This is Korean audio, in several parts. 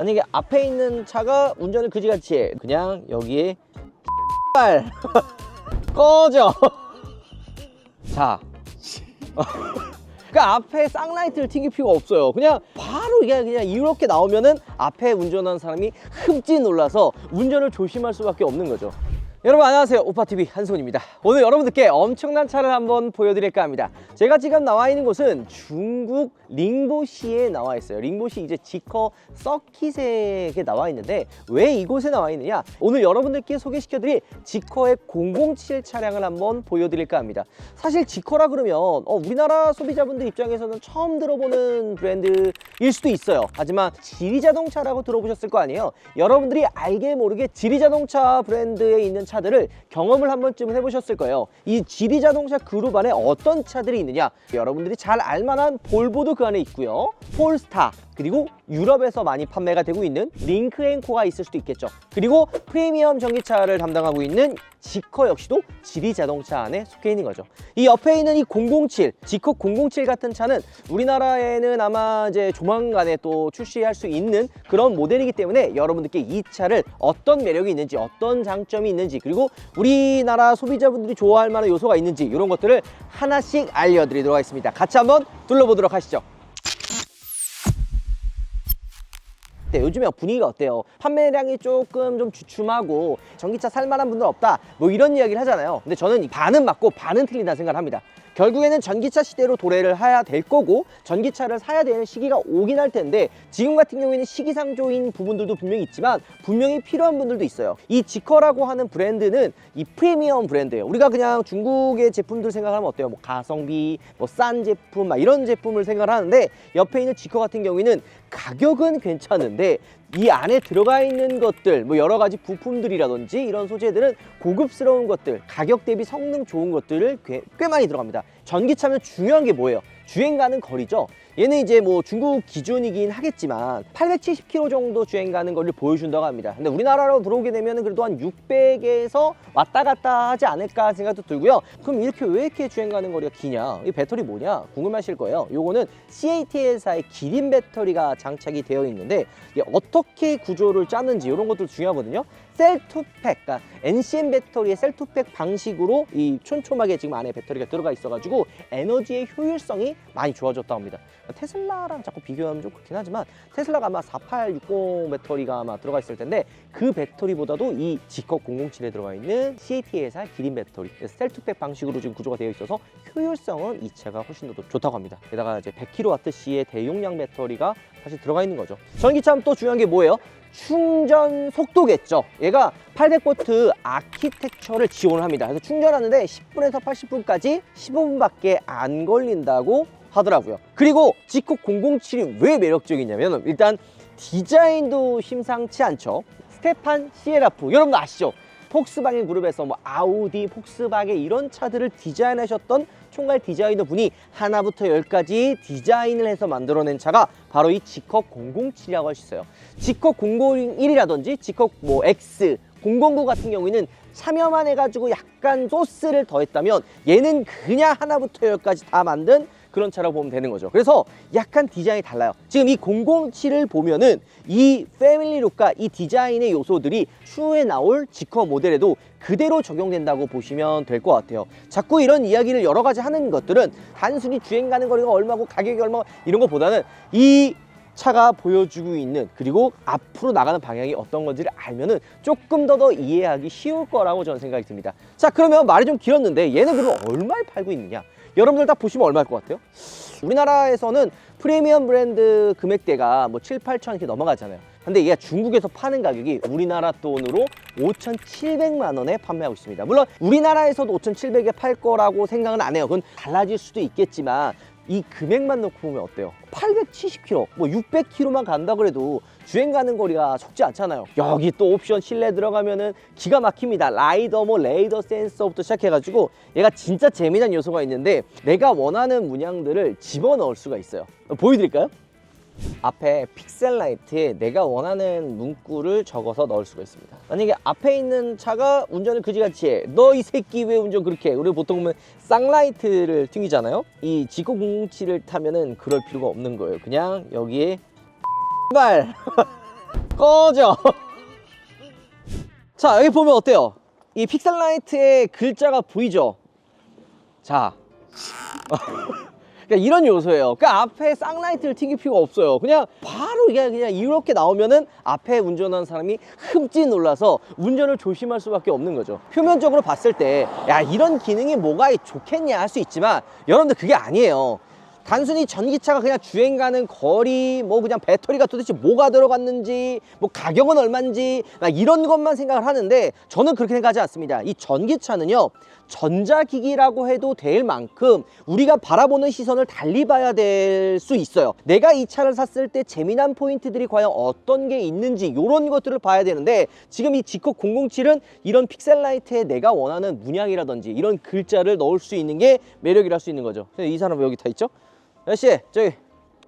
만약에 앞에 있는 차가 운전을 그지같이 해 그냥 여기에 발 꺼져 자 그 앞에 쌍라이트를 튕길 필요가 없어요. 그냥 바로 그냥 그냥 이렇게 나오면은 앞에 운전하는 사람이 흠칫 놀라서 운전을 조심할 수밖에 없는 거죠. 여러분 안녕하세요. 오빠TV 한손입니다. 오늘 여러분들께 엄청난 차를 한번 보여드릴까 합니다. 제가 지금 나와 있는 곳은 중국 링보시에 나와 있어요. 링보시 이제 지커 서킷에 나와 있는데 왜 이곳에 나와 있느냐? 오늘 여러분들께 소개시켜드릴 지커의 007 차량을 한번 보여드릴까 합니다. 사실 지커라 그러면 어, 우리나라 소비자분들 입장에서는 처음 들어보는 브랜드일 수도 있어요. 하지만 지리자동차라고 들어보셨을 거 아니에요? 여러분들이 알게 모르게 지리자동차 브랜드에 있는 차들을 경험을 한 번쯤은 해보셨을 거예요. 이 지리 자동차 그룹 안에 어떤 차들이 있느냐? 여러분들이 잘 알만한 볼보도 그 안에 있고요. 폴스타 그리고 유럽에서 많이 판매가 되고 있는 링크앤코가 있을 수도 있겠죠. 그리고 프리미엄 전기차를 담당하고 있는 지커 역시도 지리 자동차 안에 속해 있는 거죠. 이 옆에 있는 이 007, 지커 007 같은 차는 우리나라에는 아마 이제 조만간에 또 출시할 수 있는 그런 모델이기 때문에 여러분들께 이 차를 어떤 매력이 있는지, 어떤 장점이 있는지, 그리고 우리나라 소비자분들이 좋아할 만한 요소가 있는지 이런 것들을 하나씩 알려드리도록 하겠습니다. 같이 한번 둘러보도록 하시죠. 네, 요즘에 분위기가 어때요? 판매량이 조금 좀 주춤하고 전기차 살 만한 분들 없다. 뭐 이런 이야기를 하잖아요. 근데 저는 이 반은 맞고 반은 틀린다 생각을 합니다 결국에는 전기차 시대로 도래를 해야 될 거고 전기차를 사야 되는 시기가 오긴 할 텐데 지금 같은 경우에는 시기상조인 부분들도 분명히 있지만 분명히 필요한 분들도 있어요 이 지커라고 하는 브랜드는 이 프리미엄 브랜드예요 우리가 그냥 중국의 제품들 생각하면 어때요? 뭐 가성비, 뭐 싼 제품 막 이런 제품을 생각을 하는데 옆에 있는 지커 같은 경우에는 가격은 괜찮은데 이 안에 들어가 있는 것들 뭐 여러 가지 부품들이라든지 이런 소재들은 고급스러운 것들 가격 대비 성능 좋은 것들을 꽤, 꽤 많이 들어갑니다. 전기차면 중요한 게 뭐예요 주행 가는 거리죠? 얘는 이제 뭐 중국 기준이긴 하겠지만 870km 정도 주행 가는 거리를 보여준다고 합니다. 근데 우리나라로 들어오게 되면 그래도 한 600에서 왔다 갔다 하지 않을까 생각도 들고요. 그럼 이렇게 왜 이렇게 주행 가는 거리가 기냐? 이 배터리 뭐냐? 궁금하실 거예요. 요거는 CATL사의 기린 배터리가 장착이 되어 있는데 이게 어떻게 구조를 짜는지 이런 것들 중요하거든요 셀투팩, 그러니까 NCM 배터리의 셀투팩 방식으로 이 촘촘하게 지금 안에 배터리가 들어가 있어가지고 에너지의 효율성이 많이 좋아졌다고 합니다. 테슬라랑 자꾸 비교하면 좀 그렇긴 하지만 테슬라가 아마 4860 배터리가 아마 들어가 있을 텐데 그 배터리보다도 이 지커 007에 들어가 있는 CAT에서 기린 배터리 셀투팩 방식으로 지금 구조가 되어 있어서 효율성은 이 차가 훨씬 더 좋다고 합니다. 게다가 이제 100kWh의 대용량 배터리가 사실 들어가 있는 거죠. 전기차면 또 중요한 게 뭐예요? 충전 속도겠죠. 얘가 800V 아키텍처를 지원을 합니다. 그래서 충전하는데 10분에서 80분까지 15분밖에 안 걸린다고 하더라고요. 그리고 지코 007이 왜 매력적이냐면 일단 디자인도 심상치 않죠. 스테판 시에라프 여러분 아시죠? 폭스바겐 그룹에서 뭐 아우디, 폭스바겐 이런 차들을 디자인하셨던 총괄 디자이너 분이 하나부터 열까지 디자인을 해서 만들어낸 차가 바로 이 지컵 007이라고 할 수 있어요. 지컵 001이라든지 지컵 뭐 X, 009 같은 경우에는 참여만 해가지고 약간 소스를 더했다면 얘는 그냥 하나부터 열까지 다 만든 그런 차라고 보면 되는 거죠. 그래서 약간 디자인이 달라요. 지금 이 007을 보면은 이 패밀리 룩과 이 디자인의 요소들이 추후에 나올 지커 모델에도 그대로 적용된다고 보시면 될 것 같아요. 자꾸 이런 이야기를 여러 가지 하는 것들은 단순히 주행 가는 거리가 얼마고 가격이 얼마 이런 것보다는 이 차가 보여주고 있는 그리고 앞으로 나가는 방향이 어떤 건지를 알면은 조금 더 더 이해하기 쉬울 거라고 저는 생각이 듭니다. 자 그러면 말이 좀 길었는데 얘는 그럼 얼마에 팔고 있느냐? 여러분들 딱 보시면 얼마일 것 같아요? 우리나라에서는 프리미엄 브랜드 금액대가 뭐 7, 8천 이렇게 넘어가잖아요. 근데 얘가 중국에서 파는 가격이 우리나라 돈으로 5,700만 원에 판매하고 있습니다. 물론 우리나라에서도 5,700에 팔 거라고 생각은 안 해요. 그건 달라질 수도 있겠지만 이 금액만 놓고 보면 어때요? 870km, 뭐 600km만 간다 그래도 주행 가는 거리가 적지 않잖아요. 여기 또 옵션 실내 들어가면은 기가 막힙니다. 라이더, 뭐 레이더 센서부터 시작해가지고 얘가 진짜 재미난 요소가 있는데 내가 원하는 문양들을 집어넣을 수가 있어요. 보여드릴까요? 앞에 픽셀 라이트에 내가 원하는 문구를 적어서 넣을 수가 있습니다. 만약에 앞에 있는 차가 운전을 그지같이 해. 너 이 새끼 왜 운전 그렇게 해? 우리 보통 보면 쌍라이트를 튕기잖아요. 이 007을 타면은 그럴 필요가 없는 거예요. 그냥 여기에 발 꺼져. 자, 여기 보면 어때요? 이 픽셀 라이트의 글자가 보이죠? 자. 그러니까 이런 요소예요. 그러니까 앞에 쌍라이트를 튕길 필요가 없어요. 그냥 바로 이게 그냥 이렇게 나오면은 앞에 운전하는 사람이 흠칫 놀라서 운전을 조심할 수밖에 없는 거죠. 표면적으로 봤을 때, 야, 이런 기능이 뭐가 좋겠냐 할 수 있지만, 여러분들 그게 아니에요. 단순히 전기차가 그냥 주행 가는 거리, 뭐 그냥 배터리가 도대체 뭐가 들어갔는지, 뭐 가격은 얼마인지, 막 이런 것만 생각을 하는데 저는 그렇게 생각하지 않습니다. 이 전기차는요, 전자기기라고 해도 될 만큼 우리가 바라보는 시선을 달리 봐야 될 수 있어요. 내가 이 차를 샀을 때 재미난 포인트들이 과연 어떤 게 있는지 이런 것들을 봐야 되는데 지금 이 지코 007은 이런 픽셀라이트에 내가 원하는 문양이라든지 이런 글자를 넣을 수 있는 게 매력이라 할 수 있는 거죠. 이 사람은 여기 다 있죠? 아저씨 저기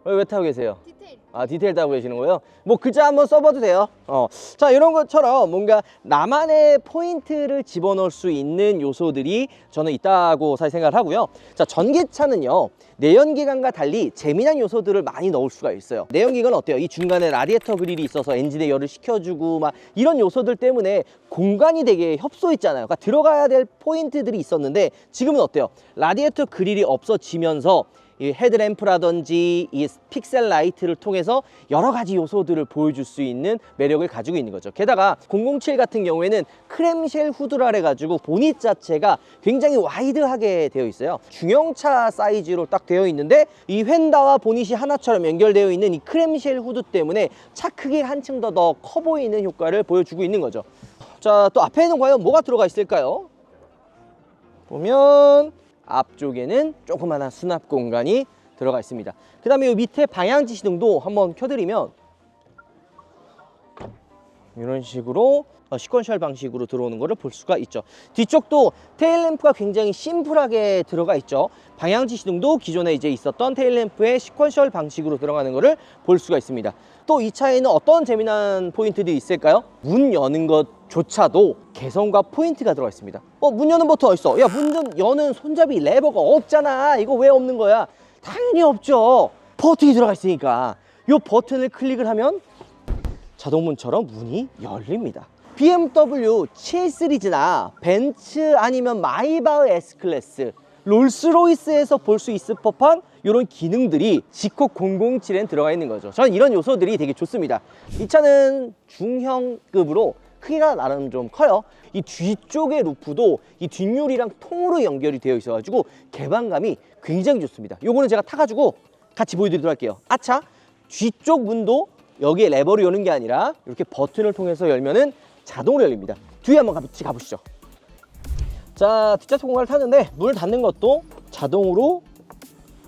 왜, 왜 타고 계세요? 디테일. 아 디테일 따고 계시는 거예요? 뭐 글자 한번 써봐도 돼요. 어, 자 이런 것처럼 뭔가 나만의 포인트를 집어넣을 수 있는 요소들이 저는 있다고 사실 생각을 하고요. 자 전기차는요 내연기관과 달리 재미난 요소들을 많이 넣을 수가 있어요. 내연기관은 어때요? 이 중간에 라디에이터 그릴이 있어서 엔진의 열을 식혀주고 막 이런 요소들 때문에 공간이 되게 협소했잖아요. 그러니까 들어가야 될 포인트들이 있었는데 지금은 어때요? 라디에이터 그릴이 없어지면서 이 헤드램프라든지 이 픽셀 라이트를 통해서 여러 가지 요소들을 보여줄 수 있는 매력을 가지고 있는 거죠. 게다가 007 같은 경우에는 크렘쉘 후드라 해가지고 보닛 자체가 굉장히 와이드하게 되어 있어요. 중형차 사이즈로 딱 되어 있는데 이 휀다와 보닛이 하나처럼 연결되어 있는 이 크렘쉘 후드 때문에 차 크기 한층 더 더 커 보이는 효과를 보여주고 있는 거죠. 자, 또 앞에는 과연 뭐가 들어가 있을까요? 보면 앞쪽에는 조그마한 수납 공간이 들어가 있습니다. 그 다음에 이 밑에 방향지 시등도 한번 켜드리면 이런 식으로 어, 시퀀셜 방식으로 들어오는 것을 볼 수가 있죠. 뒤쪽도 테일램프가 굉장히 심플하게 들어가 있죠. 방향지 시등도 기존에 이제 있었던 테일램프의 시퀀셜 방식으로 들어가는 것을 볼 수가 있습니다. 또 이 차에는 어떤 재미난 포인트들이 있을까요? 문 여는 것 조차도 개성과 포인트가 들어가 있습니다. 어, 문 여는 버튼 어딨어? 야, 문 여는 손잡이 레버가 없잖아. 이거 왜 없는 거야? 당연히 없죠. 버튼이 들어가 있으니까. 이 버튼을 클릭을 하면 자동문처럼 문이 열립니다. BMW 7 시리즈나 벤츠 아니면 마이바흐 S클래스, 롤스로이스에서 볼 수 있을 법한 이런 기능들이 지코 007엔 들어가 있는 거죠. 저는 이런 요소들이 되게 좋습니다. 이 차는 중형급으로 크기가 나름 좀 커요. 이 뒤쪽의 루프도 이 뒷유리랑 통으로 연결이 되어 있어가지고 개방감이 굉장히 좋습니다. 요거는 제가 타가지고 같이 보여드리도록 할게요. 아차! 뒤쪽 문도 여기에 레버를 여는 게 아니라 이렇게 버튼을 통해서 열면은 자동으로 열립니다. 뒤에 한번 같이 가보시죠. 자, 뒷좌석 공간을 타는데 문을 닫는 것도 자동으로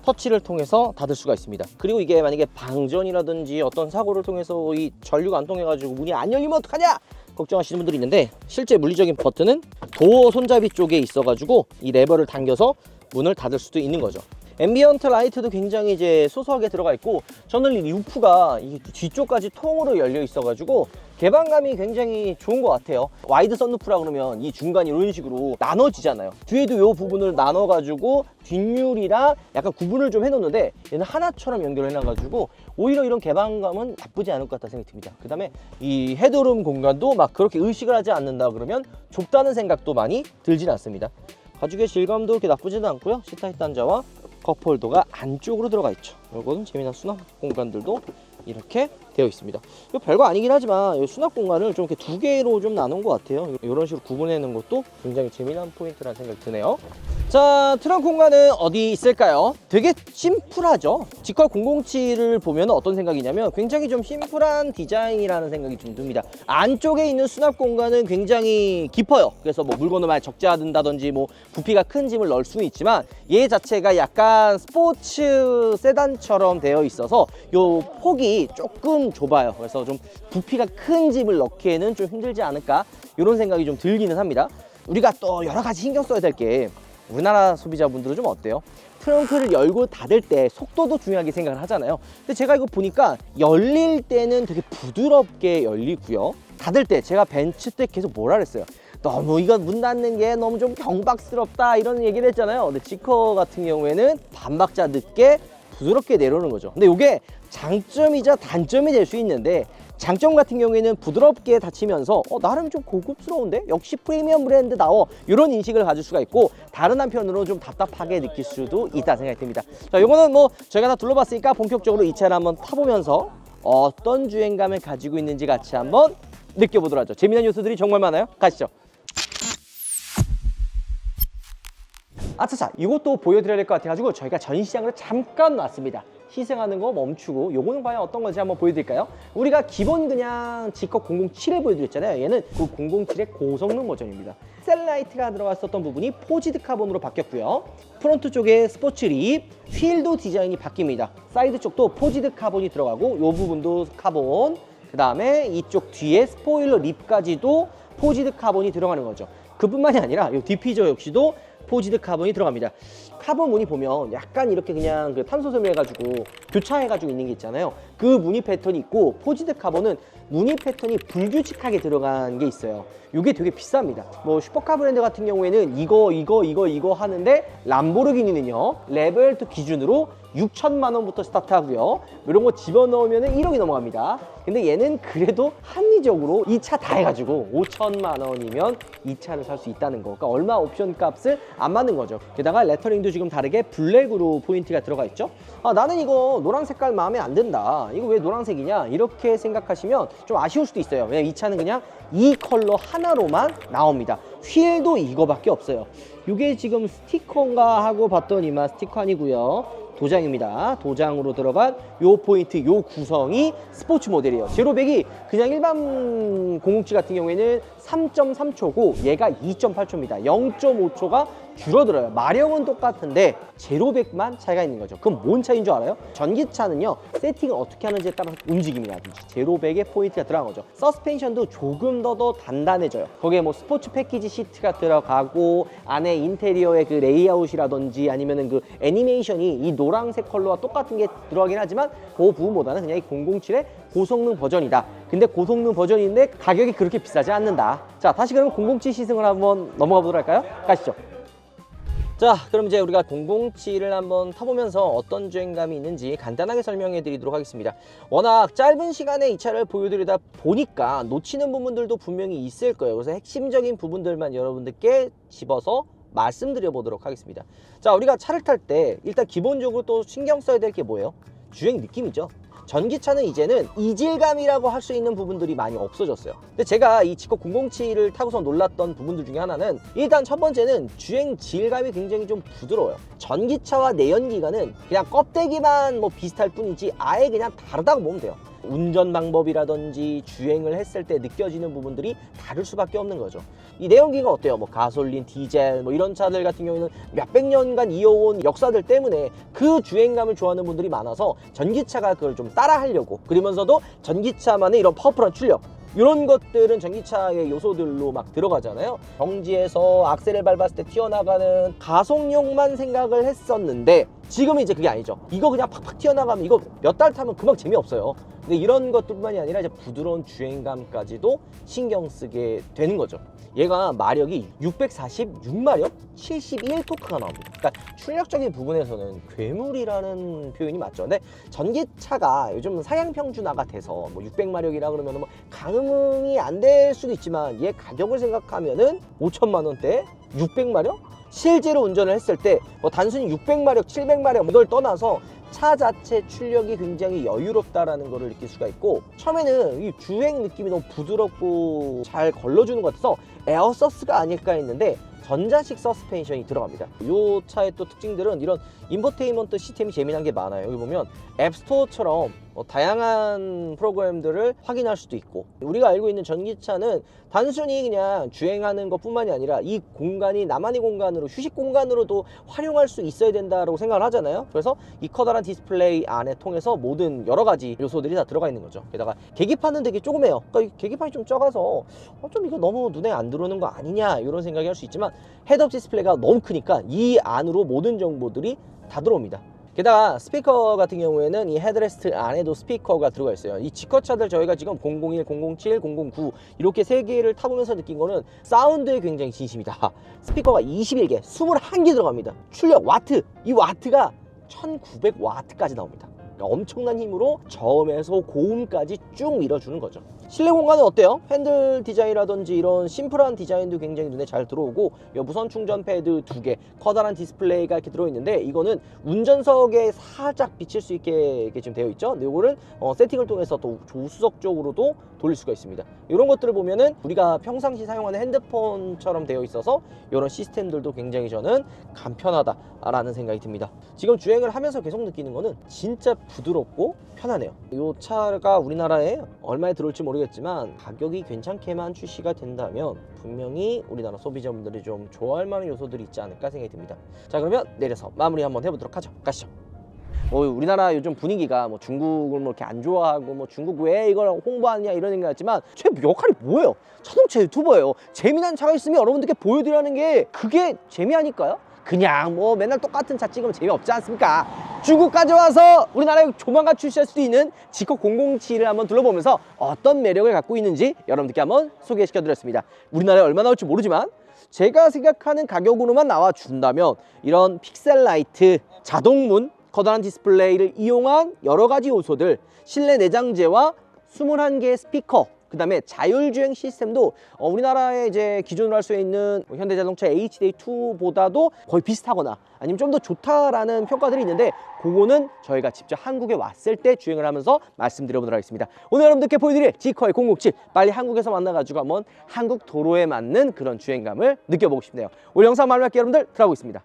터치를 통해서 닫을 수가 있습니다. 그리고 이게 만약에 방전이라든지 어떤 사고를 통해서 이 전류가 안 통해 가지고 문이 안 열리면 어떡하냐? 걱정하시는 분들이 있는데 실제 물리적인 버튼은 도어 손잡이 쪽에 있어가지고 이 레버를 당겨서 문을 닫을 수도 있는 거죠. 앰비언트 라이트도 굉장히 이제 소소하게 들어가 있고 저는 이 루프가 이 뒤쪽까지 통으로 열려 있어 가지고 개방감이 굉장히 좋은 것 같아요. 와이드 선루프라 그러면 이 중간이 이런 식으로 나눠지잖아요. 뒤에도 이 부분을 나눠 가지고 뒷유리랑 약간 구분을 좀 해놓는데 얘는 하나처럼 연결해 놔가지고 오히려 이런 개방감은 나쁘지 않을 것 같다 생각이 듭니다. 그 다음에 이 헤드룸 공간도 막 그렇게 의식을 하지 않는다 그러면 좁다는 생각도 많이 들진 않습니다. 가죽의 질감도 그렇게 나쁘지도 않고요. 시타이트 단자와 컵홀더가 안쪽으로 들어가 있죠. 이거는 재미난 수납 공간들도 이렇게 되어 있습니다. 이거 별거 아니긴 하지만 이 수납 공간을 좀 이렇게 두 개로 좀 나눈 것 같아요. 이런 식으로 구분해 놓은 것도 굉장히 재미난 포인트라는 생각이 드네요. 자, 트렁크 공간은 어디 있을까요? 되게 심플하죠. 지컬 007을 보면 어떤 생각이냐면 굉장히 좀 심플한 디자인이라는 생각이 좀 듭니다. 안쪽에 있는 수납 공간은 굉장히 깊어요. 그래서 뭐 물건을 많이 적재하든다든지 뭐 부피가 큰 짐을 넣을 수는 있지만 얘 자체가 약간 스포츠 세단처럼 되어 있어서 요 폭이 조금 좁아요. 그래서 좀 부피가 큰 짐을 넣기에는 좀 힘들지 않을까 이런 생각이 좀 들기는 합니다. 우리가 또 여러 가지 신경 써야 될게 우리나라 소비자분들은 좀 어때요? 트렁크를 열고 닫을 때 속도도 중요하게 생각을 하잖아요. 근데 제가 이거 보니까 열릴 때는 되게 부드럽게 열리고요. 닫을 때 제가 벤츠 때 계속 뭐라 그랬어요? 너무 이거 문 닫는 게 너무 좀 경박스럽다 이런 얘기를 했잖아요. 근데 지커 같은 경우에는 반박자 늦게 부드럽게 내려오는 거죠. 근데 이게 장점이자 단점이 될 수 있는데 장점 같은 경우에는 부드럽게 닫히면서 어, 나름 좀 고급스러운데? 역시 프리미엄 브랜드다워. 이런 인식을 가질 수가 있고 다른 한편으로 좀 답답하게 느낄 수도 있다 생각이 듭니다. 자 요거는 뭐 저희가 다 둘러봤으니까 본격적으로 이 차를 한번 타보면서 어떤 주행감을 가지고 있는지 같이 한번 느껴보도록 하죠. 재미난 요소들이 정말 많아요. 가시죠. 아차차. 이것도 보여드려야 될 것 같아가지고 저희가 전시장으로 잠깐 왔습니다 희생하는 거 멈추고 요거는 과연 어떤 건지 한번 보여드릴까요? 우리가 기본 그냥 G컵 007을 보여드렸잖아요. 얘는 그 007의 고성능 버전입니다. 셀라이트가 들어갔었던 부분이 포지드 카본으로 바뀌었고요. 프론트 쪽에 스포츠 립, 휠도 디자인이 바뀝니다. 사이드 쪽도 포지드 카본이 들어가고 요 부분도 카본 그 다음에 이쪽 뒤에 스포일러 립까지도 포지드 카본이 들어가는 거죠. 그뿐만이 아니라 이 디피저 역시도 포지드 카본이 들어갑니다. 카본 무늬 보면 약간 이렇게 그냥 그 탄소 섬유 해가지고 교차해가지고 있는 게 있잖아요. 그 무늬 패턴이 있고 포지드 카본은 무늬 패턴이 불규칙하게 들어간 게 있어요. 이게 되게 비쌉니다. 뭐 슈퍼카 브랜드 같은 경우에는 이거 이거 이거 이거 하는데 람보르기니는요 레벨 2 기준으로 6천만 원부터 스타트하고요. 이런 거 집어넣으면 1억이 넘어갑니다. 근데 얘는 그래도 합리적으로 이 차 다 해가지고 5천만 원이면 이 차를 살 수 있다는 거. 그러니까 얼마 옵션 값을 안 맞는 거죠. 게다가 레터링도 지금 다르게 블랙으로 포인트가 들어가 있죠. 아, 나는 이거 노란 색깔 마음에 안 든다. 이거 왜 노란색이냐? 이렇게 생각하시면 좀 아쉬울 수도 있어요. 왜냐면 이 차는 그냥 이 컬러 하나로만 나옵니다. 휠도 이거밖에 없어요. 이게 지금 스티커인가 하고 봤더니만 스티커 아니고요. 도장입니다. 도장으로 들어간 요 포인트, 요 구성이 스포츠 모델이에요. 제로백이 그냥 일반 007 같은 경우에는 3.3초고 얘가 2.8초입니다. 0.5초가 줄어들어요. 마력은 똑같은데 제로백만 차이가 있는 거죠. 그럼 뭔 차이인 줄 알아요? 전기차는요 세팅을 어떻게 하는지에 따라서 움직임이라든지 제로백의 포인트가 들어간 거죠. 서스펜션도 조금 더 더 단단해져요. 거기에 뭐 스포츠 패키지 시트가 들어가고 안에 인테리어의 그 레이아웃이라든지 아니면은 그 애니메이션이 이 노란색 컬러와 똑같은 게 들어가긴 하지만 그 부분보다는 그냥 이 007의 고성능 버전이다. 근데 고성능 버전인데 가격이 그렇게 비싸지 않는다. 자, 다시 그러면 007 시승을 한번 넘어가 보도록 할까요? 가시죠. 자, 그럼 이제 우리가 007을 한번 타보면서 어떤 주행감이 있는지 간단하게 설명해 드리도록 하겠습니다. 워낙 짧은 시간에 이 차를 보여드리다 보니까 놓치는 부분들도 분명히 있을 거예요. 그래서 핵심적인 부분들만 여러분들께 집어서 말씀드려 보도록 하겠습니다. 자, 우리가 차를 탈 때 일단 기본적으로 또 신경 써야 될 게 뭐예요? 주행 느낌이죠. 전기차는 이제는 이질감이라고 할 수 있는 부분들이 많이 없어졌어요. 근데 제가 이 지코 007을 타고서 놀랐던 부분들 중에 하나는 일단 첫 번째는 주행 질감이 굉장히 좀 부드러워요. 전기차와 내연기관은 그냥 껍데기만 뭐 비슷할 뿐이지 아예 그냥 다르다고 보면 돼요. 운전 방법이라든지 주행을 했을 때 느껴지는 부분들이 다를 수밖에 없는 거죠. 이 내연기가 어때요? 뭐 가솔린, 디젤 뭐 이런 차들 같은 경우에는 몇백 년간 이어온 역사들 때문에 그 주행감을 좋아하는 분들이 많아서 전기차가 그걸 좀 따라하려고 그러면서도 전기차만의 이런 파워풀한 출력 이런 것들은 전기차의 요소들로 막 들어가잖아요. 정지에서 악셀을 밟았을 때 튀어나가는 가속력만 생각을 했었는데 지금은 이제 그게 아니죠. 이거 그냥 팍팍 튀어나가면 이거 몇 달 타면 금방 재미없어요. 근데 이런 것뿐만이 아니라 이제 부드러운 주행감까지도 신경 쓰게 되는 거죠. 얘가 마력이 646마력, 71토크가 나옵니다. 그러니까 출력적인 부분에서는 괴물이라는 표현이 맞죠. 근데 전기차가 요즘 사양 평준화가 돼서 뭐 600마력이라 그러면 뭐 가능이 안 될 수도 있지만 얘 가격을 생각하면은 5천만 원대 600마력? 실제로 운전을 했을 때 뭐 단순히 600마력, 700마력 이걸 떠나서 차 자체 출력이 굉장히 여유롭다라는 것을 느낄 수가 있고 처음에는 이 주행 느낌이 너무 부드럽고 잘 걸러주는 것 같아서 에어서스가 아닐까 했는데 전자식 서스펜션이 들어갑니다. 이 차의 또 특징들은 이런 인포테인먼트 시스템이 재미난 게 많아요. 여기 보면 앱스토어처럼 뭐 다양한 프로그램들을 확인할 수도 있고 우리가 알고 있는 전기차는 단순히 그냥 주행하는 것 뿐만이 아니라 이 공간이 나만의 공간으로 휴식 공간으로도 활용할 수 있어야 된다고 생각을 하잖아요. 그래서 이 커다란 디스플레이 안에 통해서 모든 여러 가지 요소들이 다 들어가 있는 거죠. 게다가 계기판은 되게 조그매요. 그러니까 이 계기판이 좀 적어서 어, 좀 이거 너무 눈에 안 들어오는 거 아니냐 이런 생각이 할 수 있지만 헤드업 디스플레이가 너무 크니까 이 안으로 모든 정보들이 다 들어옵니다. 게다가 스피커 같은 경우에는 이 헤드레스트 안에도 스피커가 들어가 있어요. 이 G커차들 저희가 지금 001, 007, 009 이렇게 세 개를 타보면서 느낀 거는 사운드에 굉장히 진심이다. 스피커가 21개, 21개 들어갑니다. 출력 와트, 이 와트가 1900와트까지 나옵니다. 그러니까 엄청난 힘으로 저음에서 고음까지 쭉 밀어주는 거죠. 실내 공간은 어때요? 핸들 디자인이라든지 이런 심플한 디자인도 굉장히 눈에 잘 들어오고 요 무선 충전 패드 두 개, 커다란 디스플레이가 이렇게 들어있는데 이거는 운전석에 살짝 비칠 수 있게 지금 되어 있죠. 이거를 어, 세팅을 통해서 또 조수석 쪽으로도 돌릴 수가 있습니다. 이런 것들을 보면은 우리가 평상시 사용하는 핸드폰처럼 되어 있어서 이런 시스템들도 굉장히 저는 간편하다라는 생각이 듭니다. 지금 주행을 하면서 계속 느끼는 거는 진짜 부드럽고 편하네요. 이 차가 우리나라에 얼마에 들어올지 모르겠 지만 가격이 괜찮게만 출시가 된다면 분명히 우리나라 소비자분들이 좀 좋아할 만한 요소들이 있지 않을까 생각이 듭니다. 자 그러면 내려서 마무리 한번 해보도록 하죠. 가시죠. 뭐 우리나라 요즘 분위기가 뭐 중국을 뭐 이렇게 안 좋아하고 뭐 중국 왜 이걸 홍보하냐 이런 생각이었지만 제 역할이 뭐예요? 자동차 유튜버예요. 재미난 차가 있으면 여러분들께 보여드리는 게 그게 재미하니까요. 그냥 뭐 맨날 똑같은 차 찍으면 재미없지 않습니까? 중국까지 와서 우리나라에 조만간 출시할 수도 있는 지코 007을 한번 둘러보면서 어떤 매력을 갖고 있는지 여러분들께 한번 소개시켜 드렸습니다. 우리나라에 얼마 나올지 모르지만 제가 생각하는 가격으로만 나와 준다면 이런 픽셀 라이트, 자동문, 커다란 디스플레이를 이용한 여러 가지 요소들, 실내 내장재와 21개의 스피커, 그 다음에 자율주행 시스템도 어, 우리나라에 이제 기존으로 할 수 있는 뭐 현대자동차 HD2보다도 거의 비슷하거나 아니면 좀 더 좋다라는 평가들이 있는데 그거는 저희가 직접 한국에 왔을 때 주행을 하면서 말씀드려보도록 하겠습니다. 오늘 여러분들께 보여드릴 지커의 007 빨리 한국에서 만나가지고 한번 한국 도로에 맞는 그런 주행감을 느껴보고 싶네요. 오늘 영상 마무리할게요 여러분들 들어가고 있습니다.